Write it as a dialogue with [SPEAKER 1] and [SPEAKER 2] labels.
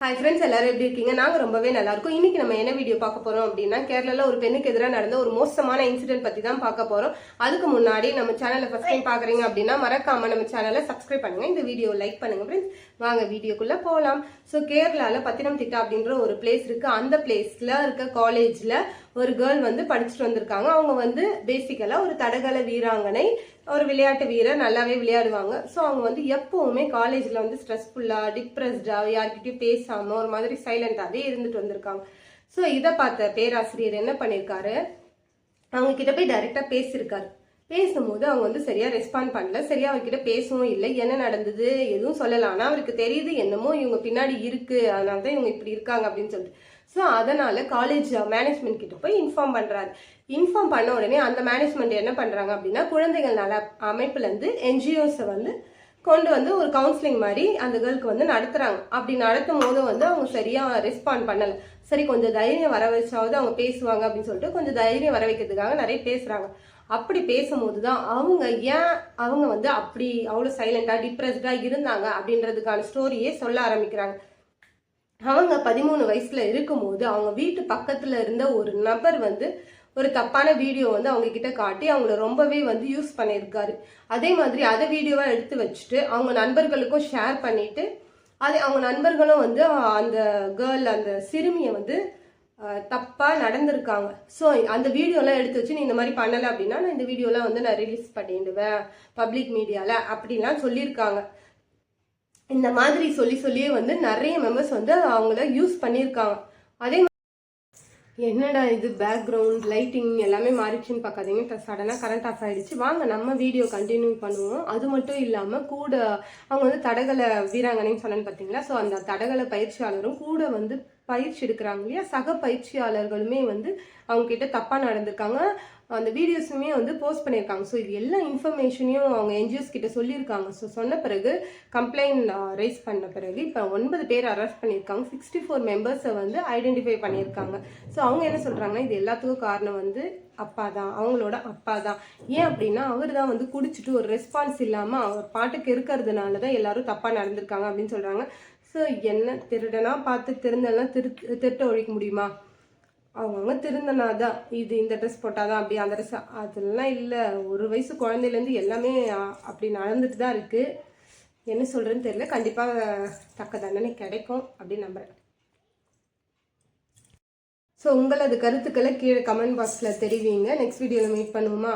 [SPEAKER 1] Hi friends எல்லாரும் எப்படி இருக்கீங்க? நாங்கள் ரொம்பவே நல்லா இன்றைக்கி இன்னைக்கு நம்ம என்ன வீடியோ பார்க்க போறோம் அப்படின்னா கேரளாவில் ஒரு பெண்ணுக்கு எதிராக நடந்த ஒரு மோசமான இன்சிடென்ட் பத்தி தான் பார்க்க போறோம். அதுக்கு முன்னாடி நம்ம சேனலை ஃபர்ஸ்ட் டைம் பாக்குறீங்க அப்படின்னா மறக்காம நம்ம சேனலை சப்ஸ்கிரைப் பண்ணுங்க. இந்த வீடியோ லைக் பண்ணுங்க ஃப்ரெண்ட்ஸ் வாங்க வீடியோக்குள்ள போகலாம் ஸோ கேரளாவில் பத்தினம் திட்டா அப்படின்ற ஒரு பிளேஸ் இருக்கு. அந்த பிளேஸ்ல இருக்க காலேஜ்ல ஒரு கேர்ள் வந்து படிச்சுட்டு வந்திருக்காங்க. அவங்க வந்து பேசிக்கலா ஒரு தடகள வீராங்கனை ஒரு விளையாட்டு வீரர் நல்லாவே விளையாடுவாங்க. ஸோ அவங்க வந்து எப்போவுமே காலேஜில் வந்து ஸ்ட்ரெஸ்ஃபுல்லாக டிப்ரெஸ்டாக யார்கிட்டயும் பேசாமல் ஒரு மாதிரி சைலண்டாகவே இருந்துட்டு வந்திருக்காங்க. ஸோ இதை பார்த்த பேராசிரியர் என்ன பண்ணியிருக்காரு அவங்க கிட்ட போய் டைரெக்டாக பேசியிருக்காரு. பேசும்போது அவங்க வந்து சரியா ரெஸ்பாண்ட் பண்ணல. சரியா அவர்கிட்ட பேசவும் இல்லை. என்ன நடந்தது? எதுவும் சொல்லலாம் ஆனால் அவருக்கு தெரியுது என்னமோ இவங்க பின்னாடி இருக்கு. அதனால தான் இவங்க இப்படி இருக்காங்க அப்படின்னு சொல்லிட்டு. ஸோ அதனால காலேஜ் மேனேஜ்மெண்ட் கிட்ட போய் இன்ஃபார்ம் பண்றாரு. இன்ஃபார்ம் பண்ண உடனே அந்த மேனேஜ்மெண்ட் என்ன பண்றாங்க அப்படின்னா குழந்தைகள் நல அமைப்புல இருந்து என்ஜிஓஸை வந்து கொண்டு வந்து ஒரு கவுன்சிலிங் மாதிரி அந்த கேர்ளுக்கு வந்து நடத்துறாங்க. அப்படி நடத்தும் போது வந்து அவங்க சரியா ரெஸ்பாண்ட் பண்ணல. சரி கொஞ்சம் தைரியம் வர வச்சாவது அவங்க பேசுவாங்க அப்படின்னு சொல்லிட்டு கொஞ்சம் தைரியம் வர வைக்கிறதுக்காக நிறைய பேசுறாங்க. அப்படி பேசும்போது தான் அவங்க ஏன் அவங்க வந்து அப்படி அவ்வளோ சைலண்டாக டிப்ரெஸ்டாக இருந்தாங்க அப்படின்றதுக்கான ஸ்டோரியே சொல்ல ஆரம்பிக்கிறாங்க. அவங்க பதிமூணு வயசுல இருக்கும்போது அவங்க வீட்டு பக்கத்துல இருந்த ஒரு நபர் வந்து ஒரு தப்பான வீடியோ வந்து அவங்க கிட்ட காட்டி அவங்கள ரொம்பவே வந்து யூஸ் பண்ணியிருக்காரு. அதே மாதிரி அதை வீடியோவா எடுத்து வச்சுட்டு அவங்க நண்பர்களுக்கும் ஷேர் பண்ணிட்டு அது அவங்க நண்பர்களும் வந்து அந்த கேர்ள் அந்த சிறுமியை வந்து தப்பாக நடந்திருக்காங்க. ஸோ அந்த வீடியோலாம் எடுத்து வச்சு நீ இந்த மாதிரி பண்ணலை அப்படின்னா நான் இந்த வீடியோலாம் வந்து நான் ரிலீஸ் பண்ணிடுவேன் பப்ளிக் மீடியாவில் அப்படிலாம் சொல்லியிருக்காங்க. இந்த மாதிரி சொல்லி சொல்லியே வந்து நிறைய மெம்பர்ஸ் வந்து அவங்கள யூஸ் பண்ணியிருக்காங்க. அதே என்னடா இது பேக்ரவுண்ட் லைட்டிங் எல்லாமே மாறிடுச்சுன்னு பார்க்காதீங்க. சடனாக கரண்ட் ஆஃப் ஆயிடுச்சு. வாங்க நம்ம வீடியோ கண்டினியூ பண்ணுவோம். அது மட்டும் இல்லாமல் கூட அவங்க வந்து தடகள வீராங்கனைன்னு சொன்னேன்னு பார்த்தீங்களா? ஸோ அந்த தடகள பயிற்சியாளரும் கூட வந்து பயிற்சி எடுக்கிறாங்க இல்லையா? சக பயிற்சியாளர்களுமே வந்து அவங்க கிட்ட தப்பாக நடந்திருக்காங்க. அந்த வீடியோஸுமே வந்து போஸ்ட் பண்ணியிருக்காங்க. ஸோ இது எல்லா இன்ஃபர்மேஷனையும் அவங்க என்ஜிஓஸ் கிட்ட சொல்லியிருக்காங்க. ஸோ சொன்ன பிறகு கம்ப்ளைண்ட் ரைஸ் பண்ண பிறகு இப்போ ஒன்பது பேர் அரெஸ்ட் பண்ணியிருக்காங்க. சிக்ஸ்டி ஃபோர் மெம்பர்ஸை வந்து ஐடென்டிஃபை பண்ணியிருக்காங்க. ஸோ அவங்க என்ன சொல்கிறாங்கன்னா இது எல்லாத்துக்கும் காரணம் வந்து அப்பா தான். அவங்களோட அப்பா தான். ஏன் அப்படின்னா அவர் தான் வந்து குடிச்சிட்டு ஒரு ரெஸ்பான்ஸ் இல்லாமல் அவர் பாட்டுக்கு இருக்கிறதுனால தான் எல்லாரும் தப்பாக நடந்திருக்காங்க அப்படின்னு சொல்கிறாங்க ஸோ என்ன திருடனா பார்த்து திருந்தெல்லாம் திரு திருட்ட ஒழிக்க முடியுமா? அவங்கவுங்க திருந்தனா தான் இது இந்த ட்ரெஸ் போட்டாதான் அப்படி அந்த ட்ரெஸ் அதெல்லாம் இல்லை. ஒரு வயசு குழந்தையிலேருந்து எல்லாமே அப்படி நடந்துட்டு தான் இருக்குது என்ன சொல்கிறேன்னு தெரியல. கண்டிப்பாக தக்க தண்டனை கிடைக்கும் அப்படின்னு நம்புகிறேன் ஸோ உங்களது கருத்துக்களை கீழே கமெண்ட் பாக்ஸில் தெரிவிங்க. நெக்ஸ்ட் வீடியோவில் மீட் பண்ணுவோமா?